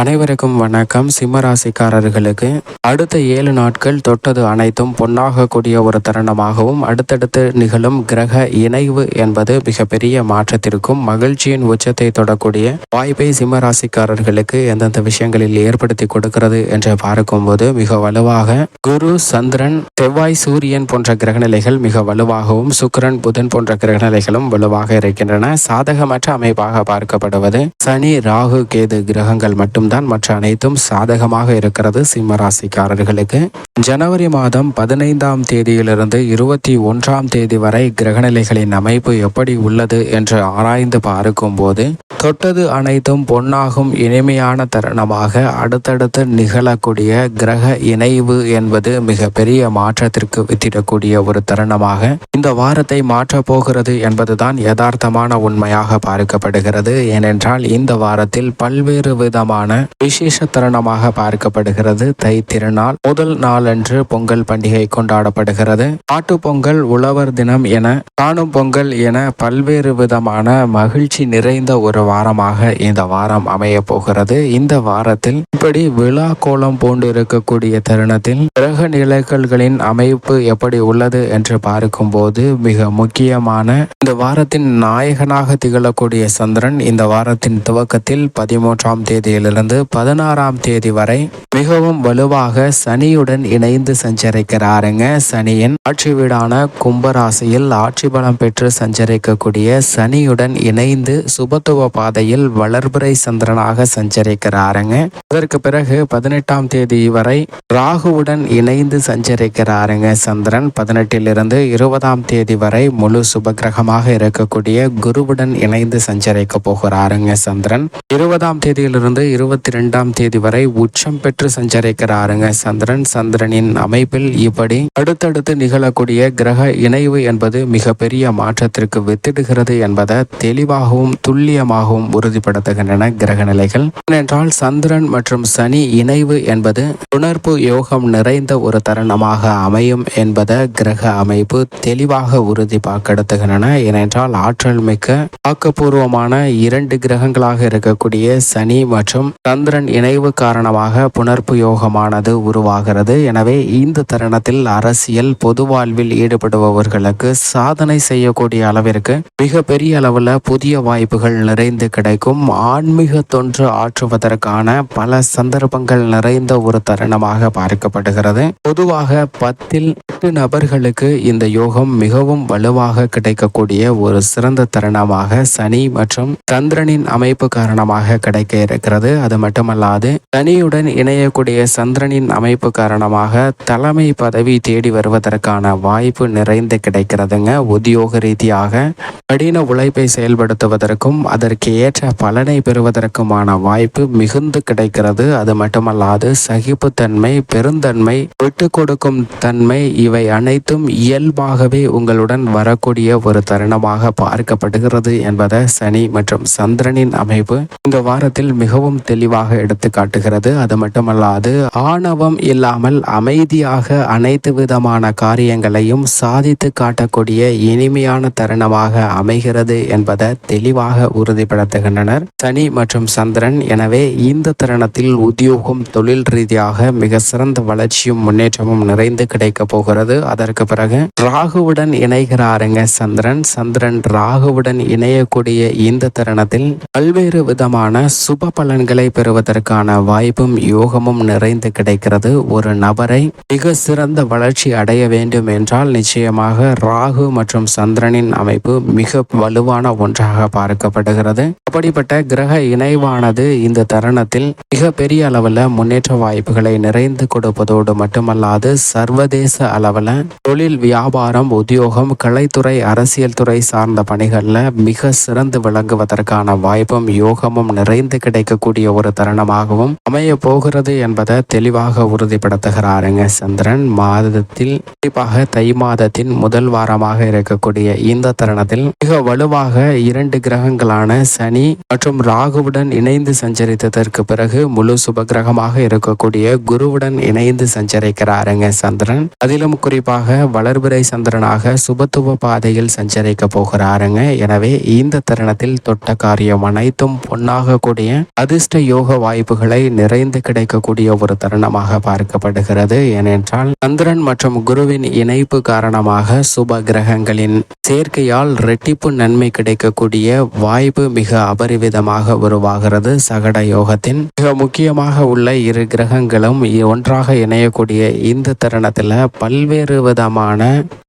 அனைவருக்கும் வணக்கம். சிம்மராசிக்காரர்களுக்கு அடுத்த ஏழு நாட்கள் தொட்டது அனைத்தும் பொன்னாகக்கூடிய ஒரு தருணமாகவும் அடுத்தடுத்து நிகழும் கிரக இணைவு என்பது மிகப்பெரிய மாற்றத்திற்கும் மகிழ்ச்சியின் உச்சத்தை தொடக்கூடிய வாய்ப்பை சிம்மராசிக்காரர்களுக்கு எந்தெந்த விஷயங்களில் ஏற்படுத்தி கொடுக்கிறது என்று பார்க்கும்போது மிக வலுவாக குரு சந்திரன் செவ்வாய் சூரியன் போன்ற கிரகநிலைகள் மிக வலுவாகவும் சுக்கிரன் புதன் போன்ற கிரகநிலைகளும் வலுவாக இருக்கின்றன. சாதகமற்ற அமைப்பாக பார்க்கப்படுவது சனி ராகு கேது கிரகங்கள் மட்டும் மட்டும்தான் மற்ற அனைத்தும் சாதகமாக இருக்கிறது சிம்ம ராசிக்காரர்களுக்கு ஜனவரி மாதம் பதினைந்தாம் தேதியிலிருந்து இருபத்தி ஒன்றாம் தேதி வரை கிரகநிலைகளின் அமைப்பு எப்படி உள்ளது என்று ஆராய்ந்து பார்க்கும்போது தொட்டது அனைத்தும் பொன்னாகும் இனிமையான தருணமாக அடுத்தடுத்து நிகழக்கூடிய கிரக இணைவு என்பது மிக பெரிய மாற்றத்திற்கு வித்திடக்கூடிய ஒரு தருணமாக இந்த வாரத்தை மாற்றப் போகிறது என்பதுதான் யதார்த்தமான உண்மையாக பார்க்கப்படுகிறது. ஏனென்றால் இந்த வாரத்தில் பல்வேறு விதமான விசேஷ தருணமாக பார்க்கப்படுகிறது. தை திருநாள் முதல் நாளன்று பொங்கல் பண்டிகை கொண்டாடப்படுகிறது. ஆட்டு பொங்கல் உழவர் தினம் என காணும் பொங்கல் என பல்வேறு விதமான மகிழ்ச்சி நிறைந்த ஒரு வாரமாக இந்த வாரம் அமைய போகிறது. இந்த வாரத்தில் இப்படி விழா கோலம் போன்று இருக்கக்கூடிய தருணத்தில் கிரக நிலைகள்களின் அமைப்பு எப்படி உள்ளது என்று பார்க்கும்போது மிக முக்கியமான இந்த வாரத்தின் நாயகனாக திகழக்கூடிய சந்திரன் இந்த வாரத்தின் துவக்கத்தில் பதிமூன்றாம் தேதியிலிருந்து பதினாறாம் தேதி வரை மிகவும் வலுவாக சனியுடன் இணைந்து சஞ்சரிக்கிறாருங்க. சனியின் ஆட்சி வீடான கும்பராசியில் ஆட்சி பலம் பெற்று சஞ்சரிக்கக்கூடிய சனியுடன் இணைந்து சுபத்துவ பாதையில் வளர்பிறை சந்திரனாக சஞ்சரிக்கிறாருங்க. அதற்கு பிறகு பதினெட்டாம் தேதி வரை ராகுவுடன் இணைந்து சஞ்சரிக்கிறாருங்க. சந்திரன் பதினெட்டிலிருந்து இருபதாம் தேதி வரை முழு சுபகிரகமாக இருக்கக்கூடிய குருவுடன் இணைந்து சஞ்சரிக்க போகிறாருங்க. சந்திரன் இருபதாம் தேதியிலிருந்து இருபது இருபத்தி ரெண்டாம் தேதி வரை உச்சம் பெற்று சஞ்சரிக்கிறாருங்க. சந்திரன் சந்திரனின் அமைப்பில் இப்படி அடுத்தடுத்து நிகழக்கூடிய கிரக இணைவு என்பது மிகப்பெரிய மாற்றத்திற்கு வித்திடுகிறது என்பதை தெளிவாகவும் துல்லியமாகவும் உறுதிப்படுத்துகின்றன கிரக நிலைகள். ஏனென்றால் சந்திரன் மற்றும் சனி இணைவு என்பது உணர்வு யோகம் நிறைந்த ஒரு தருணமாக அமையும் என்பதை கிரக அமைப்பு தெளிவாக உறுதி பார்க்கெடுத்துகின்றன ஏனென்றால் ஆற்றல் மிக்க ஆக்கப்பூர்வமான இரண்டு கிரகங்களாக இருக்கக்கூடிய சனி மற்றும் சந்திரன் இணைவு காரணமாக புணர்ப்பு யோகமானது உருவாகிறது. எனவே இந்த தருணத்தில் அரசியல் பொது வாழ்வில் ஈடுபடுபவர்களுக்கு சாதனை செய்யக்கூடிய அளவிற்கு மிக பெரிய அளவில் புதிய வாய்ப்புகள் நிறைந்து கிடைக்கும். ஆன்மீக தொன்று ஆற்றுவதற்கான பல சந்தர்ப்பங்கள் நிறைந்த ஒரு தருணமாக பார்க்கப்படுகிறது. பொதுவாக பத்தில் எட்டு நபர்களுக்கு இந்த யோகம் மிகவும் வலுவாக கிடைக்கக்கூடிய ஒரு சிறந்த தருணமாக சனி மற்றும் சந்திரனின் அமைப்பு காரணமாக கிடைக்க இருக்கிறது. அது மட்டுமல்லாது சனியுடன் இணையக்கூடிய சந்திரனின் அமைப்பு காரணமாக தலைமை பதவி தேடி வருவதற்கான வாய்ப்பு நிறைந்து கிடைக்கிறதுங்க. உத்தியோக ரீதியாக கடின உழைப்பை செயல்படுத்துவதற்கும் அதற்கு ஏற்ற பலனை பெறுவதற்குமான வாய்ப்பு மிகுந்து கிடைக்கிறது. அது மட்டுமல்லாது சகிப்புத்தன்மை பெருந்தன்மை விட்டு கொடுக்கும் தன்மை இவை அனைத்தும் இயல்பாகவே உங்களுடன் வரக்கூடிய ஒரு தருணமாக பார்க்கப்படுகிறது என்பதை சனி மற்றும் சந்திரனின் அமைப்பு இந்த வாரத்தில் மிகவும் தெளிவு தெளிவாக எடுத்து காட்டுகிறது. அது மட்டுமல்லாது ஆணவம் இல்லாமல் அமைதியாக அனைத்து விதமான காரியங்களையும் சாதித்து காட்டக்கூடிய இனிமையான தருணமாக அமைகிறது என்பதை தெளிவாக உறுதிப்படுத்துகின்றனர். சனி மற்றும் சந்திரன் எனவே இந்த தருணத்தில் உத்தியோகம் தொழில் ரீதியாக மிக சிறந்த வளர்ச்சியும் முன்னேற்றமும் நிறைந்து கிடைக்க போகிறது. அதற்கு பிறகு ராகுவுடன் இணைகிறாருங்க சந்திரன். சந்திரன் ராகுவுடன் இணையக்கூடிய இந்த தருணத்தில் பல்வேறு விதமான சுப பலன்களை பெறுவதற்கான வாய்ப்பும் யோகமும் நிறைந்து கிடைக்கிறது. ஒரு நபரை மிக சிறந்த வளர்ச்சி அடைய வேண்டும் என்றால் நிச்சயமாக ராகு மற்றும் சந்திரனின் அமைப்பு மிக வலுவான ஒன்றாக பார்க்கப்படுகிறது. அப்படிப்பட்ட கிரக இணைவானது இந்த தருணத்தில் மிக பெரிய அளவில் முன்னேற்ற வாய்ப்புகளை நிறைந்து கொடுப்பதோடு மட்டுமல்லாது சர்வதேச அளவில் தொழில் வியாபாரம் உத்தியோகம் கலைத்துறை அரசியல் துறை சார்ந்த பணிகளில் மிக சிறந்து விளங்குவதற்கான வாய்ப்பும் யோகமும் நிறைந்து கிடைக்கக்கூடிய ஒரு தருணமாகவும் அமைய போகிறது என்பதை தெளிவாக உறுதிப்படுத்துகிறாருங்க சந்திரன். மாதத்தில் குறிப்பாக தை மாதத்தின் முதல் வாரமாக இருக்கக்கூடிய இந்த தருணத்தில் மிக வலுவாக இரண்டு கிரகங்களான சனி மற்றும் ராகுவுடன் இணைந்து சஞ்சரித்ததற்கு பிறகு முழு சுபகிரகமாக இருக்கக்கூடிய குருவுடன் இணைந்து சஞ்சரிக்கிறாருங்க சந்திரன். அதிலும் குறிப்பாக வளர்பிறை சந்திரனாக சுபத்துவ பாதையில் சஞ்சரிக்க போகிறாருங்க. எனவே இந்த தருணத்தில் தொட்ட காரியம் அனைத்தும் பொன்னாக கூடிய அதிர்ஷ்ட யோக வாய்ப்புகளை நிறைந்து கிடைக்கக்கூடிய ஒரு தருணமாக பார்க்கப்படுகிறது. ஏனென்றால் சந்திரன் மற்றும் குருவின் இணைப்பு காரணமாக சுப கிரகங்களின் சேர்க்கையால் ரெட்டிப்பு நன்மை கிடைக்கக்கூடிய வாய்ப்பு மிக அபரிவிதமாக உருவாகிறது. சகட யோகத்தின் மிக முக்கியமாக உள்ள இரு கிரகங்களும் ஒன்றாக இணையக்கூடிய இந்த தருணத்தில் பல்வேறு விதமான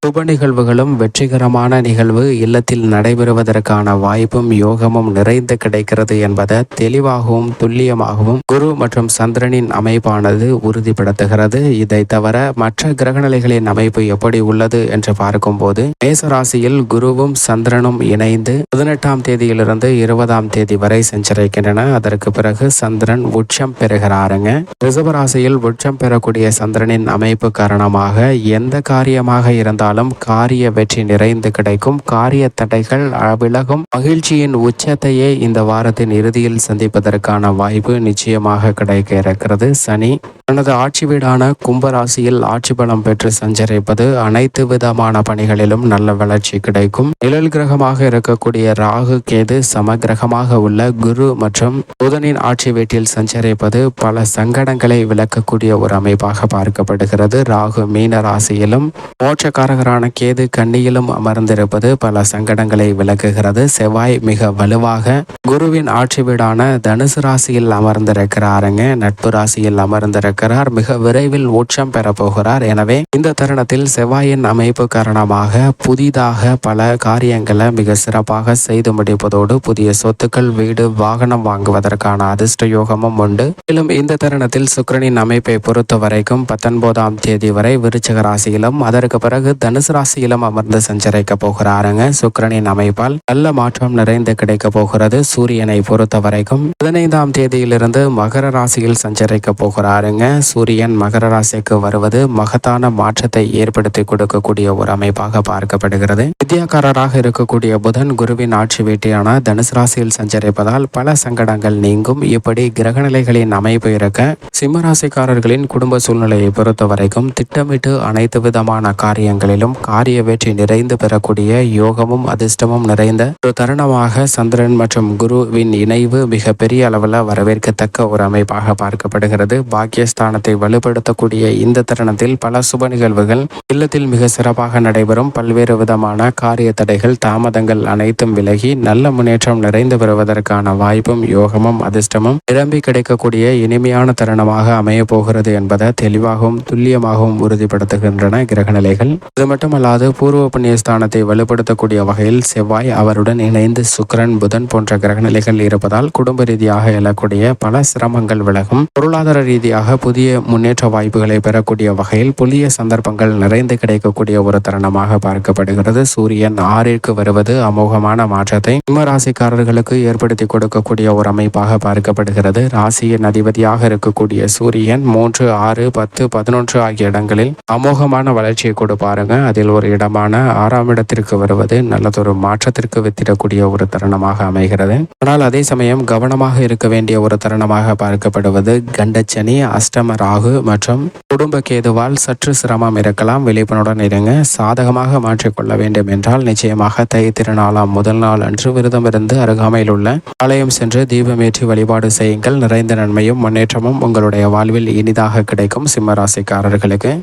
சுப நிகழ்வுகளும் வெற்றிகரமான நிகழ்வு இல்லத்தில் நடைபெறுவதற்கான வாய்ப்பும் யோகமும் நிறைந்து கிடைக்கிறது என்பதை தெளிவாகவும் துல்லியமாகவும் குரு மற்றும் சந்திரனின் அமைப்பானது உறுதிப்படுத்துகிறது. இதை தவிர மற்ற கிரகநிலைகளின் அமைப்பு எப்படி உள்ளது என்று பார்க்கும்போது மேசராசியில் குருவும் சந்திரனும் இணைந்து பதினெட்டாம் தேதியிலிருந்து இருபதாம் தேதி வரை சஞ்சரிக்கின்றன அதற்கு பிறகு சந்திரன் உச்சம் பெறுகிறாருங்க. ரிஷபராசியில் உச்சம் பெறக்கூடிய சந்திரனின் அமைப்பு காரணமாக எந்த காரியமாக இருந்தாலும் காரிய வெற்றி நிறைந்து கிடைக்கும். காரிய தடைகள் விலகும் மகிழ்ச்சியின் உச்சத்தையே இந்த வாரத்தின் இறுதியில் சந்திப்பதற்கான வாய்ப்பு நிச்சயமாக கிடைக்க இருக்கிறது. சனி தனது ஆட்சி வீடான கும்பராசியில் ஆட்சி பலம் பெற்று சஞ்சரிப்பது அனைத்து விதமான பணிகளிலும் நல்ல வளர்ச்சி கிடைக்கும். நிழல் கிரகமாக இருக்கக்கூடிய ராகு கேது சமகிரகமாக உள்ள குரு மற்றும் புதனின் ஆட்சி வீட்டில் சஞ்சரிப்பது பல சங்கடங்களை விளக்கக்கூடிய ஒரு அமைப்பாக பார்க்கப்படுகிறது. ராகு மீன ராசியிலும் மோட்சக்காரகரான கேது கண்ணியிலும் அமர்ந்திருப்பது பல சங்கடங்களை விளக்குகிறது. செவ்வாய் மிக வலுவாக குருவின் ஆட்சி வீடான தனுசு ராசி ராசியில் அமர்ந்திருக்கிறாருங்க. நட்பு ராசியில் அமர்ந்திருக்கிறார். மிக விரைவில் உச்சம் பெற போகிறார். எனவே இந்த தருணத்தில் செவ்வாயின் அமைப்பு காரணமாக புதிதாக பல காரியங்களை மிக சிறப்பாக செய்து முடிப்பதோடு புதிய சொத்துக்கள் வீடு வாகனம் வாங்குவதற்கான அதிர்ஷ்ட யோகமும் உண்டு. மேலும் இந்த தருணத்தில் சுக்கிரனின் அமைப்பை பொறுத்த வரைக்கும் பத்தொன்பதாம் தேதி வரை விருச்சக ராசியிலும் அதற்கு பிறகு தனுசு ராசியிலும் அமர்ந்து சஞ்சரிக்க போகிறாருங்க. சுக்கிரனின் அமைப்பால் நல்ல மாற்றம் நிறைந்து கிடைக்க போகிறது. சூரியனை பொறுத்த வரைக்கும் பதினைந்தாம் தேதியிலிருந்து மகர ராசியில் சஞ்சரிக்க போகிறாருங்க. சூரியன் மகர ராசிக்கு வருவது மகத்தான மாற்றத்தை ஏற்படுத்தி கொடுக்கக்கூடிய ஒரு அமைப்பாக பார்க்கப்படுகிறது. வித்யாக்காரராக இருக்கக்கூடிய புதன் குருவின் ஆட்சி வீட்டியான தனுசு ராசியில் சஞ்சரிப்பதால் பல சங்கடங்கள் நீங்கும். இப்படி கிரகநிலைகளின் அமைப்பு இருக்க சிம்ம ராசிக்காரர்களின் குடும்ப சூழ்நிலையை பொறுத்த வரைக்கும் திட்டமிட்டு அனைத்து விதமான காரியங்களிலும் காரிய வெற்றி நிறைந்து பெறக்கூடிய யோகமும் அதிர்ஷ்டமும் நிறைந்த ஒரு தருணமாக சந்திரன் மற்றும் குருவின் இணைவு மிக பெரிய அளவில் வரவேற்கத்தக்க ஒரு அமைப்பாக பார்க்கப்படுகிறது. பாக்கியஸ்தானத்தை வலுப்படுத்தக்கூடிய இந்த தருணத்தில் பல சுப நிகழ்வுகள் இல்லத்தில் மிக சிறப்பாக நடைபெறும். பல்வேறு விதமான காரிய தடைகள் தாமதங்கள் அனைத்தும் விலகி நல்ல முன்னேற்றம் நிறைந்து பெறுவதற்கான வாய்ப்பும் யோகமும் அதிர்ஷ்டமும் நிரம்பி கிடைக்கக்கூடிய இனிமையான தருணமாக அமைய போகிறது என்பதை தெளிவாகவும் துல்லியமாகவும் உறுதிப்படுத்துகின்றன கிரகநிலைகள் இது மட்டுமல்லாது பூர்வ புண்ணிய ஸ்தானத்தை வலுப்படுத்தக்கூடிய வகையில் செவ்வாய் அவருடன் இணைந்து சுக்கிரன் புதன் போன்ற கிரகநிலைகள் இருப்பதால் குடும்ப ரீதியாக எழக்கூடிய பல சிரமங்கள் விலகும். பொருளாதார ரீதியாக புதிய முன்னேற்ற வாய்ப்புகளை பெறக்கூடிய வகையில் புதிய சந்தர்ப்பங்கள் நிறைந்து கிடைக்கக்கூடிய ஒரு தருணமாக பார்க்கப்படுகிறது. சூரியன் ஆறிற்கு வருவது அமோகமான மாற்றத்தை சிம்மராசிக்காரர்களுக்கு ஏற்படுத்தி கொடுக்கக்கூடிய ஒரு அமைப்பாக பார்க்கப்படுகிறது. ராசியின் அதிபதியாக இருக்கக்கூடிய சூரியன் மூன்று ஆறு பத்து பதினொன்று ஆகிய இடங்களில் அமோகமான வளர்ச்சியை கொடுப்பாருங்க. அதில் ஒரு இடமான ஆறாம் இடத்திற்கு வருவது நல்லதொரு மாற்றத்திற்கு வித்திடக்கூடிய ஒரு தருணமாக அமைகிறது. ஆனால் அதே சமயம் கவனமாக இருக்க வேண்டிய ஒரு தருணமாக பார்க்கப்படுவது கண்டச்சனி அஷ்டம ராகு மற்றும் குடும்ப கேதுவால் சற்று சிரமம் இருக்கலாம். விழிப்புணர்வுடன் இருங்க. சாதகமாக மாற்றிக்கொள்ள வேண்டும் என்றால் நிச்சயமாக தை திருநாளாம் முதல் நாள் அன்று விரதமிருந்து அருகாமையில் உள்ள ஆலயம் சென்று தீபமேற்றி வழிபாடு செய்யுங்கள். நிறைந்த நன்மையும் முன்னேற்றமும் உங்களுடைய வாழ்வில் இனிதாக கிடைக்கும். சிம்மராசிக்காரர்களுக்கு